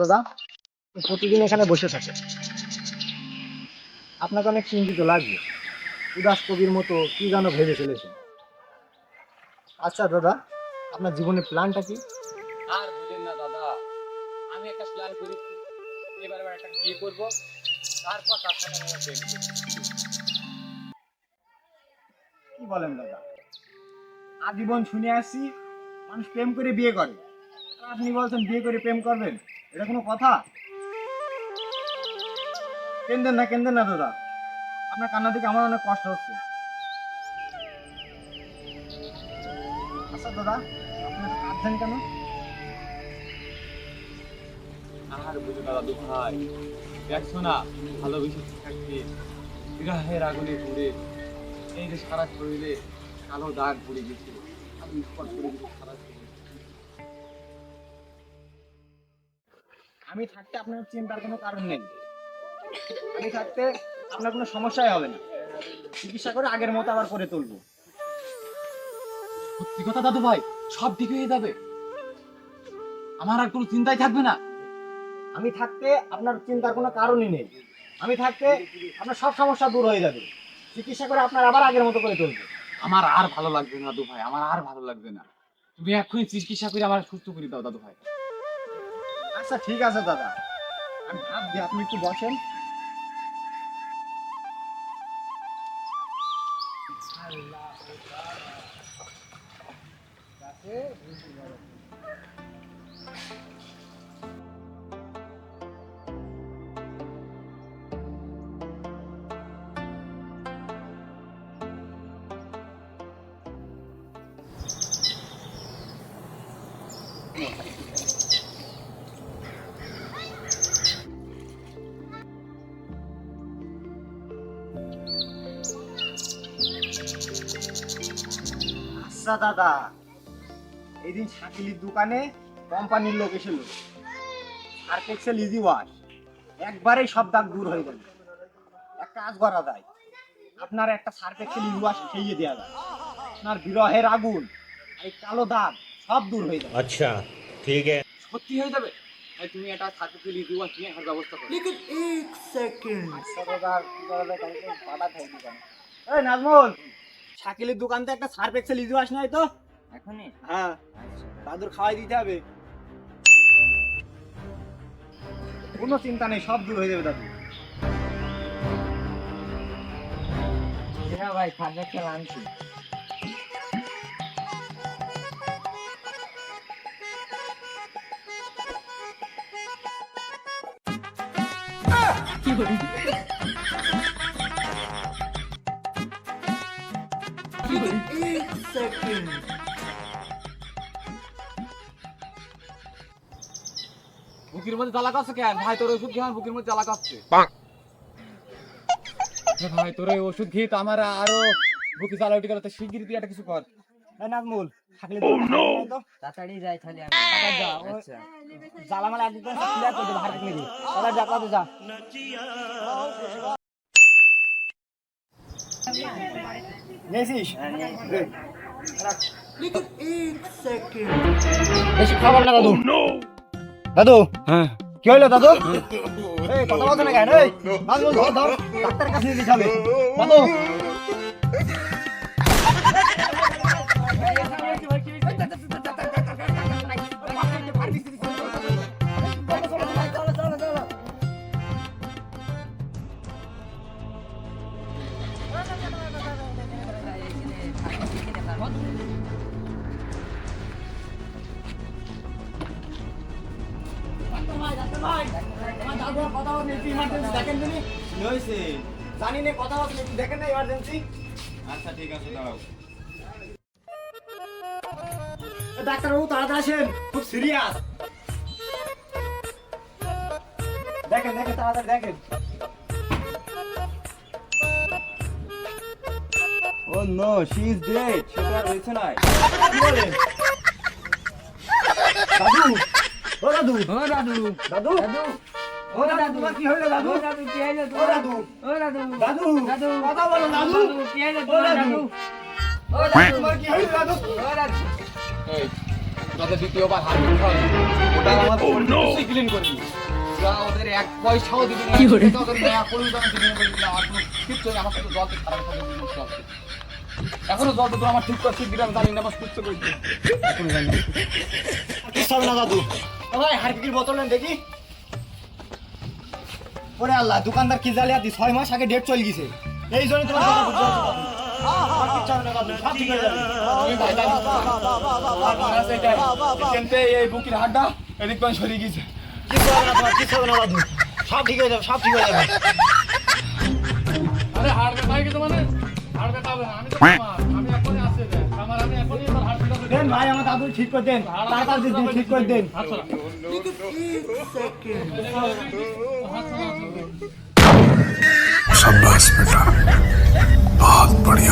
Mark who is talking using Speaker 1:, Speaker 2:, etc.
Speaker 1: দাদা প্রতিদিন এখানে বসে থাকে। আপনাকে অনেক চিন্তিত লাগবে। উদাস কবির মতো কি যেন ভেবে ফেলেছেন আচ্ছা দাদা আপনার জীবনের প্ল্যানটা কি?
Speaker 2: আর বুঝেন না দাদা আমি একটা প্ল্যান করেছি। এবার একটা বিয়ে করব। তারপর তার সাথে।
Speaker 1: কি বলেন দাদা? আজীবন শুনে আসছি মানুষ প্রেম করে বিয়ে করে। আপনি বলছেন বিয়ে করে প্রেম করবেন? এটা কোনো কথা? কেন্দেন না কেন্দেন না দাদা। আপনার কান্না থেকে আমার অনেক কষ্ট হচ্ছে। আচ্ছা দাদা, আপনি কাঁদছেন কেন?
Speaker 2: আর বুঝো না দাদু ভাই দেখছ না ভালোবেসে থাকতে বিবাহের আগুনে পুড়ে এই যে সারা শরীরে কালো দাগ পড়ে গেছে আমি স্পর্শ করে সারা শরীরে।
Speaker 1: আমি থাকতে আপনার চিন্তার কোনো কারণ নেই। আমি থাকতে আপনার কোনো সমস্যাই হবে না। চিকিৎসা করে আগের মতো আবার করে তুলবো।
Speaker 2: সত্যি কথা দাদু ভাই, সব ঠিক হয়ে যাবে। আমার আর কোনো চিন্তাই থাকবে না।
Speaker 1: আমি থাকতে আপনার চিন্তার কোনো কারণই নেই। আমি থাকতে আপনার সব সমস্যা দূর হয়ে যাবে। চিকিৎসা করে আপনার আবার আগের মতো করে তুলবো।
Speaker 2: আমার আর ভালো লাগবে না দাদু ভাই, আমার আর ভালো লাগবে না। তুমি এক্ষুনি চিকিৎসা করে আমার সুস্থ করে দাও দাদু ভাই।
Speaker 1: আচ্ছা ঠিক আছে দাদা। আমি ভাবছি আপনি একটু বসেন। আচ্ছা দাদা। এদিন শাকিলির দোকানে কোম্পানির লোক এসেলো। আর টেক্সেল ইজি ওয়াশ একবারেই সব দাগ দূর হয়ে গেল। এক কাজ করা যায়। আপনার একটা সার্ফেক্সেল ইজি ওয়াশ খেয়ে দেওয়া যায়। আপনার বিরহের আগুন আর এই কালো দাগ সব দূর হয়ে যাবে।
Speaker 3: আচ্ছা ঠিক আছে।
Speaker 2: সত্যি হয়ে যাবে? তুমি একটা সার্ফেক্সেল ইজি ওয়াশ নিয়ে আসার ব্যবস্থা করো।
Speaker 1: লিখুন এক সেকেন্ড। আচ্ছা কি করা যায় কালকে পাঠা থাকবে কেন? এই নাজমুল! শাকিলের দোকান থেকে একটা সার্ফেক্সেল ইজি ওয়াশ নাই তো
Speaker 4: এখনই?
Speaker 1: হ্যাঁ। দাদুর খাওয়াই দিতে হবে। কোনো চিন্তা নেই সব দূর হয়ে যাবে দাদু।
Speaker 4: হ্যাঁ ভাই খাদ্য খেল আনছি।
Speaker 2: বুকের মধ্যে জ্বালা কাচ্ছে কেন? ভাই তোর ওষুধ খেয়ে বুকের মধ্যে জ্বালা কাচ্ছে এ ভাই তোর ওষুধ খেয়ে তো আমার আরও বুকে জ্বালা উঠে গেল তো শিগগিরই তুই একটা কিছু কর।
Speaker 1: নাজমুল শাকিলের দোকান থেকে নাই তো।
Speaker 4: তাড়াতাড়ি যাই তাহলে আমি।
Speaker 1: তাড়াতাড়ি যা, ও-
Speaker 4: আচ্ছা।
Speaker 1: একদম ক্লিয়ার করে দেবো হারপিক মেরে তাহলে যা কাজে যা। দে। রাখ। বেশি খাবার না দাদু। দাদু
Speaker 2: হ্যাঁ।
Speaker 1: কি হইল দাদু? এই কথা বলছো না কেন? এই ডাক্তারের কাছে নিয়ে দাদু জানি না কথা বলছেন দেখেন না ইমার্জেন্সি
Speaker 3: আচ্ছা ঠিক আছে দাঁড়াও।
Speaker 1: ডাক্তারবাবু তাড়াতাড়ি আসেন খুব সিরিয়াস দেখেন দেখেন তাড়াতাড়ি দেখেন।
Speaker 3: Oh no she is dead সেটা আর হয়েছে না
Speaker 1: কি বলেন? দাদু ও দাদু।
Speaker 4: ও দাদু।
Speaker 1: দাদু।
Speaker 4: দাদু।
Speaker 1: ও দাদু। তোমার কি হইল দাদু?
Speaker 4: দাদু কি হলো
Speaker 1: ও দাদু।
Speaker 4: ও দাদু।
Speaker 1: দাদু।
Speaker 4: দাদু।
Speaker 1: কথা বলো দাদু।
Speaker 4: কি হলো
Speaker 1: ও দাদু।
Speaker 4: দাদু? ও দাদু
Speaker 1: তোমার কি হইল দাদু?
Speaker 4: ও দাদু।
Speaker 2: এই তাদের দ্বিতীয়বার হাত হবে ওটা আমাদের কিছুই ক্লিন করিনি ওদের এক পয়সাও দিবি না ওদের দয়া করুন তো আমি দিবি না। বলি না, আর কোনো কিচ্ছু আমার শুধু জলতে খারাপ করে দিবি চলছে এখনও জল তো আমার ঠিক করছি গ্রাম জানি না আমার সুস্থ করছে এখনও জানি না।
Speaker 1: কি সব না দাদু। ও ভাই বোতল নেন দেখি ওরে আল্লাহ দোকানদার কি জালিয়া দি ছয় মাস আগে ডেট চলে গেছে এই জন্য তোমার কথা বুঝতে সব ঠিক হয়ে যাবে।
Speaker 2: ওই।
Speaker 1: সব ঠিক হয়ে যাবে হয়ে
Speaker 2: আরে হাড় ব্যথা হয়ে গেছে মানে হাড় ব্যথা আমি তো আমার আমি এখনই আসছে আমার আমি এখনই
Speaker 1: দেন ভাই আমার দাদু ঠিক করে দেন তাড়াতাড়ি দিন ঠিক করে দেন
Speaker 5: शाबाश बेटा बहुत बढ़िया